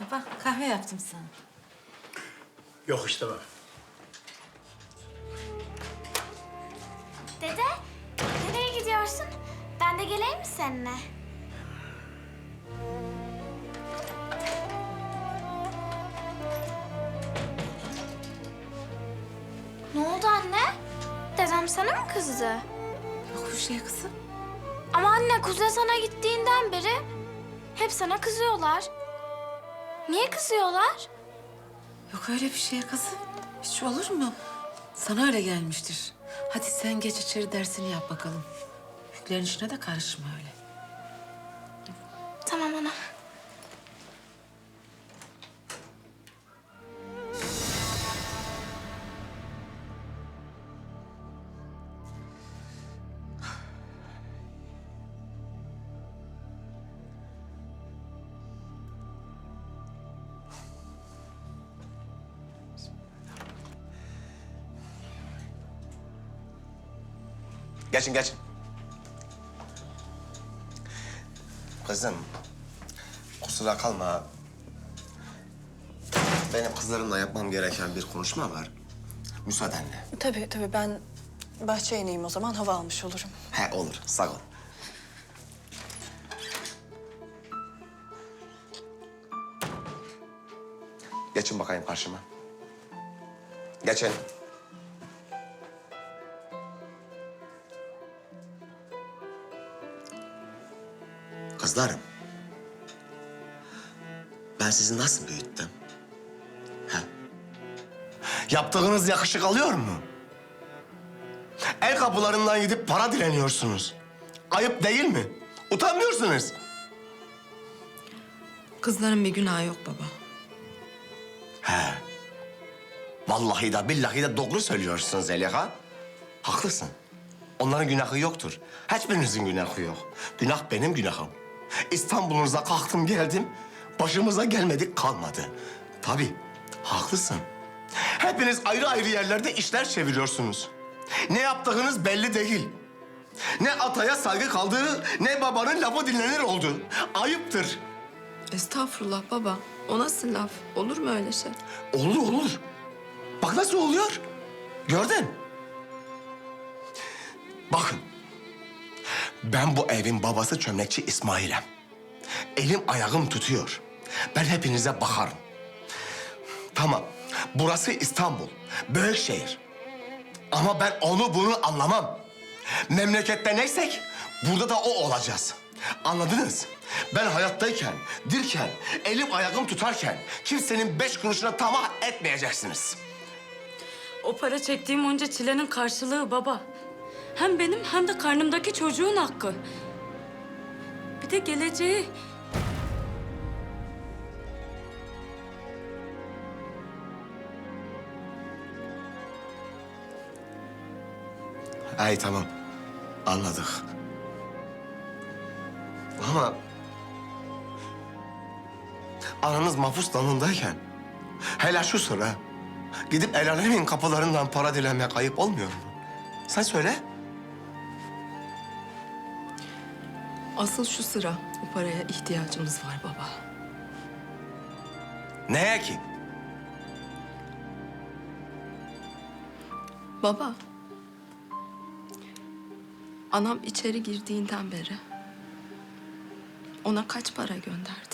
Baba kahve yaptım sana. Yok istemem. Dede, nereye gidiyorsun? Ben de geleyim mi seninle? Ne oldu anne? Dedem sana mı kızdı? Yok bir şey kızım. Ama anne Kuzey sana gittiğinden beri hep sana kızıyorlar. Niye kızıyorlar? Yok öyle bir şey kızım. Hiç olur mu? Sana öyle gelmiştir. Hadi sen geç içeri dersini yap bakalım. Yüklerin işine de karışma öyle. Geçin geçin. Kızım, kusura kalma. Benim kızlarımla yapmam gereken bir konuşma var. Müsaadenle. Tabii tabii ben bahçeye ineyim o zaman hava almış olurum. He olur, sağ ol. Geçin bakayım karşıma. Geçin. Kızlarım. Ben sizi nasıl büyüttüm? He? Yaptığınız yakışık alıyor mu? El kapılarından gidip para dileniyorsunuz. Ayıp değil mi? Utanmıyorsunuz. Kızların bir günahı yok baba. He. Vallahi de billahi de doğru söylüyorsun Zeliha. Haklısın. Onların günahı yoktur. Hiçbirinizin günahı yok. Günah benim günahım. İstanbul'unuza kalktım geldim. Başımıza gelmedik kalmadı. Tabii haklısın. Hepiniz ayrı ayrı yerlerde işler çeviriyorsunuz. Ne yaptığınız belli değil. Ne ataya saygı kaldığı, ne babanın lafı dinlenir oldu. Ayıptır. Estağfurullah baba. O nasıl laf? Olur mu öyle şey? Olur olur. Bak nasıl oluyor. Gördün. Bakın. Ben bu evin babası çömlekçi İsmail'im. Elim ayağım tutuyor. Ben hepinize bakarım. Tamam. Burası İstanbul. Büyük şehir. Ama ben onu bunu anlamam. Memlekette neysek burada da o olacağız. Anladınız? Ben hayattayken, dirken, elim ayağım tutarken kimsenin beş kuruşuna tamah etmeyeceksiniz. O para çektiğim onca çilenin karşılığı baba. Hem benim hem de karnımdaki çocuğun hakkı. Bir de geleceği. Ay tamam. Anladık. Ama... Ananız mahpus dalındayken... Hele şu sıra... Gidip el alemin kapılarından para dilenmek ayıp olmuyor mu? Sen söyle. Asıl şu sıra bu paraya ihtiyacımız var baba. Neye ki? Baba. Anam içeri girdiğinden beri ona kaç para gönderdi?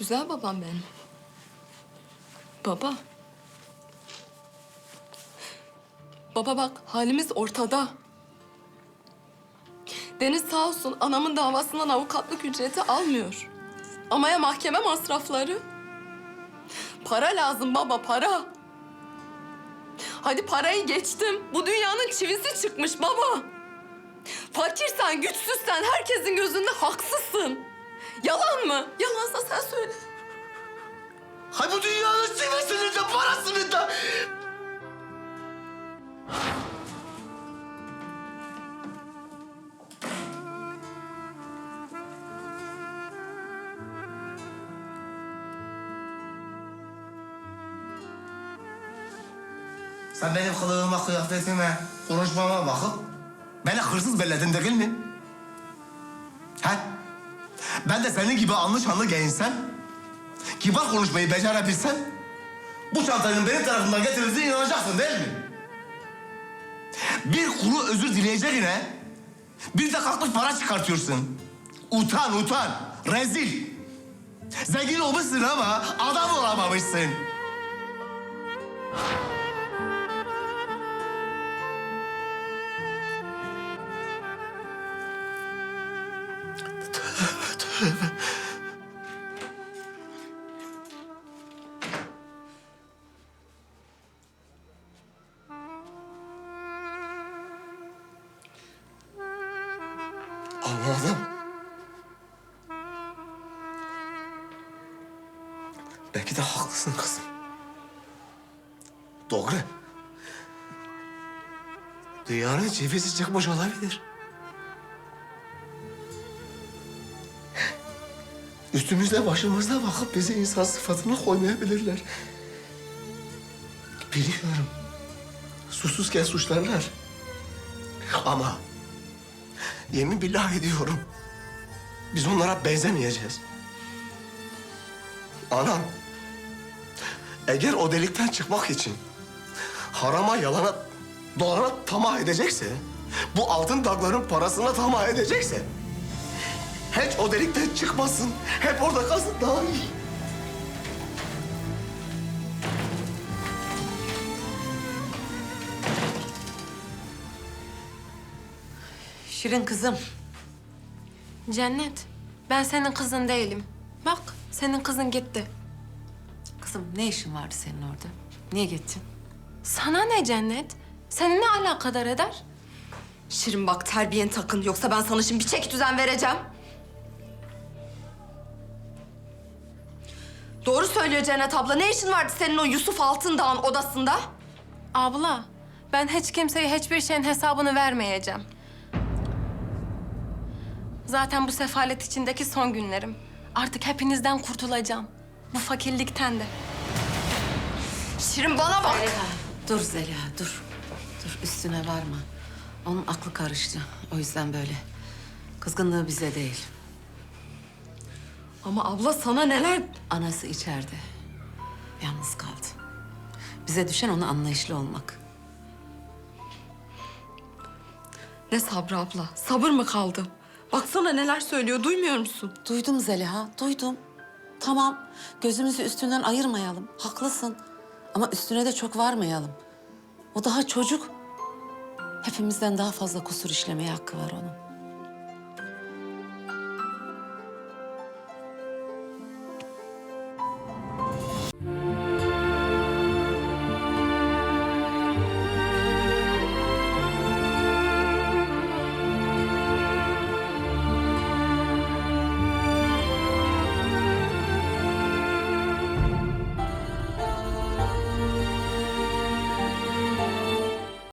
Güzel babam benim. Baba. Baba bak halimiz ortada. Deniz sağ olsun anamın davasından avukatlık ücreti almıyor. Ama ya mahkeme masrafları? Para lazım baba para. Hadi parayı geçtim. Bu dünyanın çivisi çıkmış baba. Fakirsen, güçsüzsen herkesin gözünde haksızsın. Yalan mı? Yalansa sen söyle. Hay bu dünyanın sivisini de parasını da... Sen benim kılığıma, kıyafetime, konuşmama bakıp beni hırsız belledin değil mi? He? Ben de senin gibi anlı şanlı giyinsem, kibar konuşmayı becerebilsem, bu çantanın benim tarafından getirildiğine inanacaksın değil mi? Bir kuru özür dileyeceğine, bir de kalkmış para çıkartıyorsun. Utan, utan, rezil. Zengin olmuşsun ama adam olamamışsın. Anladım. Belki de haklısın kızım. Doğru. Dünyanın cevizi çıkmış olabilir. Üstümüzde başımızda bakıp bizi insan sıfatına koymayabilirler. Biliyorum. Susuzken suçlarlar. Ama yemin billah ediyorum. Biz onlara benzemeyeceğiz. Anam. Eğer o delikten çıkmak için harama, yalana, dolana tamah edecekse, bu altın dağların parasına tamah edecekse, hiç o delikten çıkmasın, hep orada kalsın daha iyi. Şirin kızım. Cennet, ben senin kızın değilim. Bak, senin kızın gitti. Kızım ne işin vardı senin orada? Niye gittin? Sana ne Cennet? Seni ne alakadar eder? Şirin bak terbiyen takın yoksa ben sana şimdi bir çek düzen vereceğim. Doğru söylüyor Cennet abla. Ne işin vardı senin o Yusuf Altındağ'ın odasında? Abla, ben hiç kimseye hiçbir şeyin hesabını vermeyeceğim. Zaten bu sefalet içindeki son günlerim. Artık hepinizden kurtulacağım. Bu fakirlikten de. Şirin bana bak. Zeliha, dur Zeliha, dur. Dur, üstüne varma. Onun aklı karıştı. O yüzden böyle. Kızgınlığı bize değil. Ama abla sana neler... Anası içeride. Yalnız kaldı. Bize düşen ona anlayışlı olmak. Ne sabrı abla? Sabır mı kaldı? Baksana neler söylüyor. Duymuyor musun? Duydum Zeliha, duydum. Tamam, gözümüzü üstünden ayırmayalım. Haklısın. Ama üstüne de çok varmayalım. O daha çocuk. Hepimizden daha fazla kusur işlemeye hakkı var onun.